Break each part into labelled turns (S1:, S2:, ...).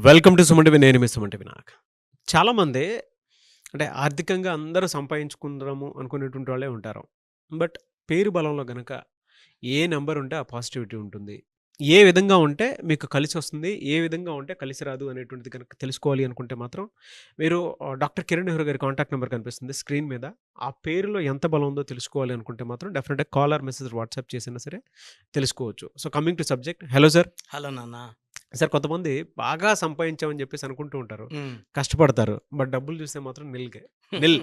S1: Welcome to సుమంటివి నేను మీ సుమంటివి నాకు చాలామంది అంటే ఆర్థికంగా అందరూ సంపాదించుకుందాము అనుకునేటువంటి వాళ్ళే ఉంటారు. బట్ పేరు బలంలో గనక ఏ నెంబర్ ఉంటే ఆ పాజిటివిటీ ఉంటుంది. ఏ విధంగా ఉంటే మీకు కలిసి వస్తుంది ఏ విధంగా ఉంటే కలిసి రాదు అనేటువంటిది కనుక తెలుసుకోవాలి అనుకుంటే మాత్రం మీరు డాక్టర్ కిరణ్ నెహ్రూ గారి కాంటాక్ట్ నెంబర్ కనిపిస్తుంది స్క్రీన్ మీద. ఆ పేరులో ఎంత బలం ఉందో తెలుసుకోవాలి అనుకుంటే మాత్రం డెఫినెట్గా కాలర్ మెసేజ్ వాట్సాప్ చేసినా సరే తెలుసుకోవచ్చు. So coming to subject. Hello sir.
S2: Hello నాన్న.
S1: సార్ కొంతమంది బాగా సంపాదించామని చెప్పేసి అనుకుంటూ ఉంటారు. కష్టపడతారు. బట్ డబ్బులు చూస్తే మాత్రం నిల్గే. నిల్.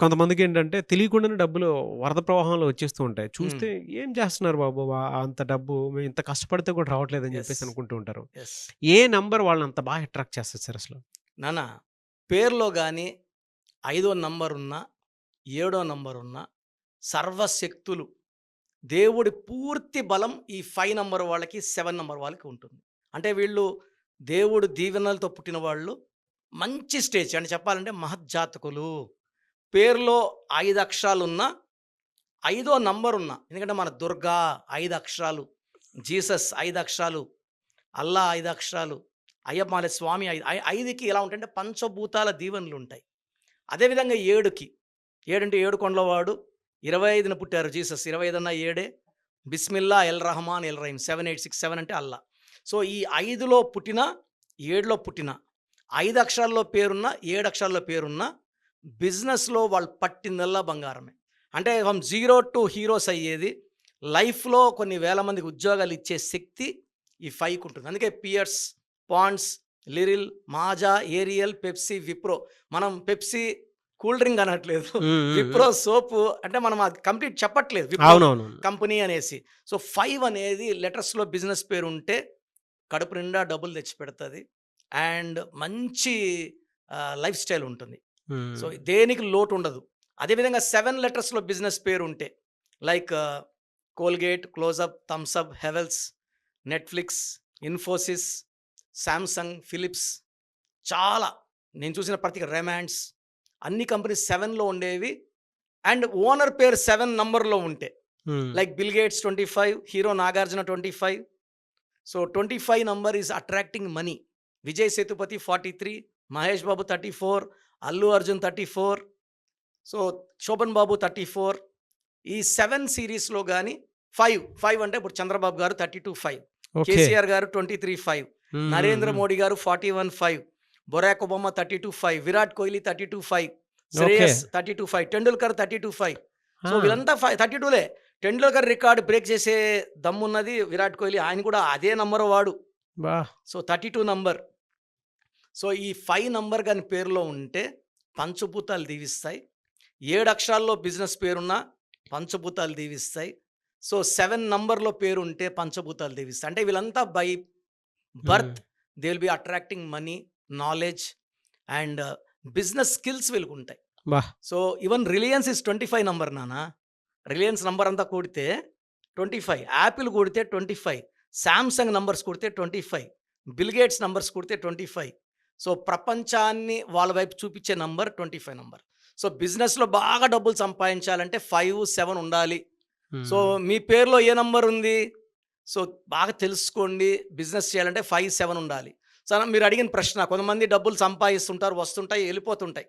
S1: కొంతమందికి ఏంటంటే తెలియకుండానే డబ్బులు వరద ప్రవాహంలో వచ్చేస్తూ ఉంటాయి. చూస్తే ఏం చేస్తున్నారు బాబు? అంత డబ్బు మేము ఇంత కష్టపడితే కూడా రావట్లేదు అని చెప్పేసి. అనుకుంటూ ఉంటారు. ఏ నంబర్ వాళ్ళని అంత బాగా అట్రాక్ట్ చేస్తారు సార్ అసలు?
S2: నాన్న పేరులో కానీ ఐదో నంబర్ ఉన్నా ఏడో నంబర్ ఉన్నా సర్వశక్తులు దేవుడి పూర్తి బలం ఈ ఫైవ్ నంబర్ వాళ్ళకి సెవెన్ నంబర్ వాళ్ళకి ఉంటుంది. అంటే వీళ్ళు దేవుడు దీవెనలతో పుట్టిన వాళ్ళు మంచి స్టేజ్ అని చెప్పాలంటే మహజ్జాతకులు పేరులో ఐదు అక్షరాలు ఉన్న ఐదో నంబర్ ఉన్న ఎందుకంటే మన దుర్గా ఐదు అక్షరాలు జీసస్ ఐదు అక్షరాలు అల్లా ఐదు అక్షరాలు అయ్యప్పమాల స్వామి ఐదు ఐ- ఐదుకి ఎలా ఉంటాయంటే పంచభూతాల దీవెనలు ఉంటాయి. అదేవిధంగా ఏడుకి ఏడంటే ఏడు కొండలవాడు ఇరవై ఐదున పుట్టారు జీసస్ ఇరవై ఐదున్న ఏడే బిస్మిల్లా ఎల్ రహమాన్ ఎల్ రహీం సెవెన్ ఎయిట్ సిక్స్ సెవెన్ అంటే అల్లా. సో ఈ ఐదులో పుట్టిన ఏడులో పుట్టిన ఐదు అక్షరాల్లో పేరున్న ఏడు అక్షరాల్లో పేరున్న బిజినెస్లో వాళ్ళు పట్టిందల్లా బంగారమే. అంటే మనం జీరో టు హీరోస్ అయ్యేది లైఫ్లో కొన్ని వేల మందికి ఉద్యోగాలు ఇచ్చే శక్తి ఈ ఫైవ్కి ఉంటుంది. అందుకే Pears Ponds Liril Maaza Ariel Pepsi Wipro మనం పెప్సీ కూల్ డ్రింక్ అనట్లేదు. విప్రో సోపు అంటే మనం అది కంప్లీట్ చెప్పట్లేదు. విప్రో కంపెనీ అనేసి. సో ఫైవ్ అనేది లెటర్స్లో బిజినెస్ పేరు ఉంటే కడుపు నిండా డబ్బులు తెచ్చి పెడుతుంది అండ్ మంచి లైఫ్ స్టైల్ ఉంటుంది. సో దేనికి లోటు ఉండదు అదేవిధంగా సెవెన్ లెటర్స్లో బిజినెస్ పేరు ఉంటే like Colgate Closeup Thums Up Havells Netflix Infosys Samsung Philips చాలా. నేను చూసిన ప్రతి రెమాండ్స్ అన్ని కంపెనీస్ సెవెన్లో ఉండేవి. అండ్ ఓనర్ పేరు సెవెన్ నంబర్లో ఉంటే like Bill Gates twenty five hero Nagarjuna twenty five. So twenty five number is attracting money. Vijay Sethupathi forty three Mahesh Babu thirty four Allu Arjun thirty four so Shobhan Babu thirty four. ఈ seven సిరీస్లో కానీ five five అంటే ఇప్పుడు చంద్రబాబు గారు thirty two five. KCR garu twenty three five. Narendra Modi garu forty one five. Barack Obama thirty two five. Virat Kohli thirty two five. Shreyas thirty two five. Tendulkar thirty two five. So వీళ్ళంతా five thirty టూలే. Tendulkar record break చేసే దమ్మున్నది విరాట్ కోహ్లీ. ఆయన కూడా అదే number వాడు. So thirty two number. So ఈ five number కానీ పేరులో ఉంటే పంచభూతాలు దీవిస్తాయి. ఏడు అక్షరాల్లో బిజినెస్ పేరున్న పంచభూతాలు దీవిస్తాయి. సో సెవెన్ నంబర్లో పేరు ఉంటే పంచభూతాలు దీవిస్తాయి. అంటే వీళ్ళంతా by birth they will be attracting money knowledge and business skills వీళ్ళకి ఉంటాయి so even Reliance is twenty five number నానా. రిలయన్స్ నంబర్ అంతా కూడితే ట్వంటీ ఫైవ్. యాపిల్ కూడితే ట్వంటీ ఫైవ్. శాంసంగ్ నంబర్స్ కూడితే twenty five. Bill Gates numbers కూడితే twenty five. So ప్రపంచాన్ని వాళ్ళ వైపు చూపించే number twenty five number. So బిజినెస్లో బాగా డబ్బులు సంపాదించాలంటే ఫైవ్ సెవెన్ ఉండాలి. సో మీ పేరులో ఏ నంబర్ ఉంది? సో బాగా తెలుసుకోండి. బిజినెస్ చేయాలంటే ఫైవ్ సెవెన్ ఉండాలి. సో మీరు అడిగిన ప్రశ్న కొంతమంది డబ్బులు సంపాదిస్తుంటారు వస్తుంటాయి వెళ్ళిపోతుంటాయి.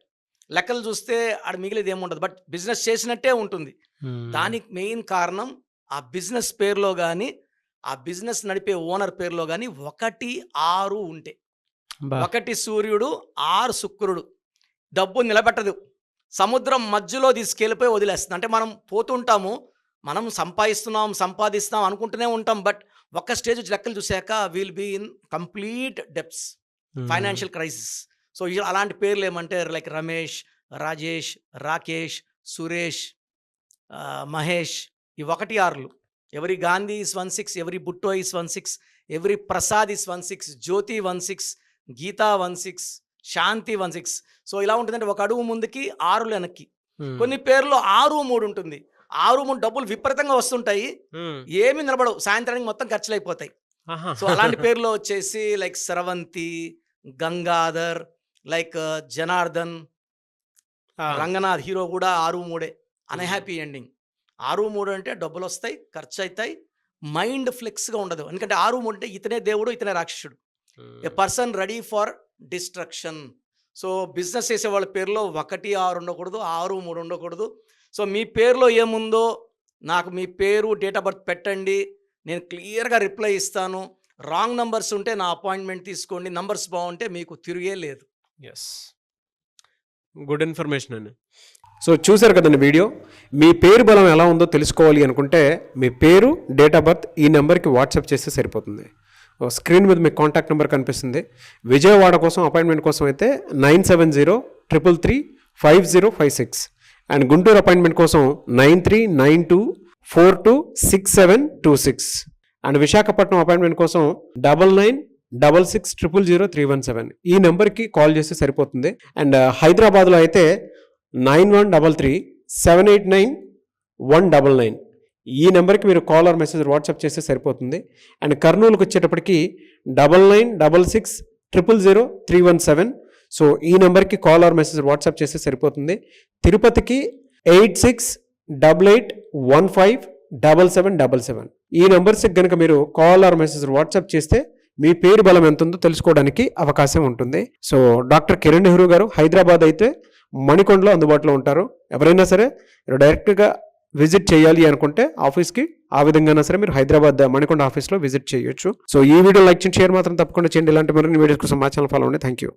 S2: లెక్కలు చూస్తే ఆడ మిగిలిది ఏముండదు. బట్ బిజినెస్ చేసినట్టే ఉంటుంది. దానికి మెయిన్ కారణం ఆ బిజినెస్ పేరులో కానీ ఆ బిజినెస్ నడిపే ఓనర్ పేరులో కానీ ఒకటి ఆరు ఉంటే. ఒకటి సూర్యుడు ఆరు శుక్రుడు. డబ్బు నిలబెట్టదు. సముద్రం మధ్యలో తీసుకెళ్ళిపోయి వదిలేస్తుంది. అంటే మనం పోతుంటాము మనం సంపాదిస్తున్నాం సంపాదిస్తున్నాం అనుకుంటూనే ఉంటాం. బట్ ఒక్క స్టేజ్ లెక్కలు చూశాక will be in complete debts financial crisis so అలాంటి పేర్లు ఏమంటే లైక్ రమేష్ రాజేష్ రాకేష్ సురేష్ మహేష్ ఈ ఒకటి ఆరులు. ఎవరి గాంధీ ఇస్ వన్ సిక్స్ ఎవరి బుట్టో ఇస్ వన్ సిక్స్ ఎవరి Prasad is one six Jyothi one six Geetha one six Shanthi one six. So ఇలా ఉంటుందంటే ఒక అడుగు ముందుకి ఆరు వెనక్కి. కొన్ని పేర్లు ఆరు మూడు ఉంటుంది. ఆరు మూడు డబ్బులు విపరీతంగా వస్తుంటాయి. ఏమీ నిలబడవు. సాయంత్రానికి మొత్తం ఖర్చులు అయిపోతాయి సో అలాంటి పేర్లో వచ్చేసి like Sravanthi Gangadhar like Janardhan Ranganath hero కూడా ఆరు మూడే. Unhappy ending. ఆరు మూడు అంటే డబ్బులు వస్తాయి ఖర్చు అవుతాయి మైండ్ ఫ్లెక్స్గా ఉండదు. ఎందుకంటే ఆరు మూడు అంటే ఇతనే దేవుడు ఇతనే రాక్షసుడు. A person ready for destruction. So business చేసే వాళ్ళ పేరులో ఒకటి ఆరు ఉండకూడదు ఆరు మూడు ఉండకూడదు. సో మీ పేరులో ఏముందో నాకు మీ పేరు డేట్ ఆఫ్ బర్త్ పెట్టండి. నేను క్లియర్గా రిప్లై ఇస్తాను. రాంగ్ నంబర్స్ ఉంటే నా అపాయింట్మెంట్ తీసుకోండి. నంబర్స్ బాగుంటే మీకు తిరిగే లేదు.
S1: ఎస్ గుడ్ ఇన్ఫర్మేషన్ అండి. సో చూసారు కదండి వీడియో? మీ పేరు బలం ఎలా ఉందో తెలుసుకోవాలి అనుకుంటే మీ పేరు డేట్ ఆఫ్ బర్త్ ఈ నెంబర్కి వాట్సాప్ చేస్తే సరిపోతుంది. స్క్రీన్ మీద మీకు కాంటాక్ట్ నెంబర్ కనిపిస్తుంది. విజయవాడ కోసం అపాయింట్మెంట్ కోసం అయితే nine seven zero triple three five zero five six. And Guntur appointment కోసం nine three nine two four two six seven two six. And Visakhapatnam appointment కోసం double nine double six triple zero three one seven. ఈ నెంబర్కి call చేస్తే సరిపోతుంది. And uh, హైదరాబాద్లో అయితే nine one double three seven eight nine one double nine. ఈ నెంబర్కి మీరు కాల్ ఆర్ మెసేజ్ వాట్సాప్ చేస్తే సరిపోతుంది. అండ్ కర్నూలుకి వచ్చేటప్పటికి double nine double six triple zero three one seven so ఈ నెంబర్కి కాల్ ఆర్ మెసేజ్ వాట్సాప్ చేస్తే సరిపోతుంది. తిరుపతికి eight six double eight one five double seven double seven ఈ నెంబర్స్కి కనుక మీరు కాల్ ఆర్ మెసేజ్ వాట్సాప్ చేస్తే మీ పేరు బలం ఎంత ఉందో తెలుసుకోవడానికి అవకాశం ఉంటుంది. సో డాక్టర్ కిరణ్ నెహ్రూ గారు హైదరాబాద్ అయితే మణికొండలో అందుబాటులో ఉంటారు. ఎవరైనా సరే మీరు డైరెక్ట్గా విజిట్ చేయాలి అనుకుంటే ఆఫీస్కి ఆ విధంగా సరే మీరు హైదరాబాద్ మణికొండ ఆఫీస్లో విజిట్ చేయొచ్చు. సో ఈ వీడియో లైక్ చేయండి షేర్ మాత్రం తప్పకుండా చేయండి. ఇలాంటి మరిన్ని వీడియోస్ కోసం మా ఛానల్ ఫాలో అండి థ్యాంక్ యూ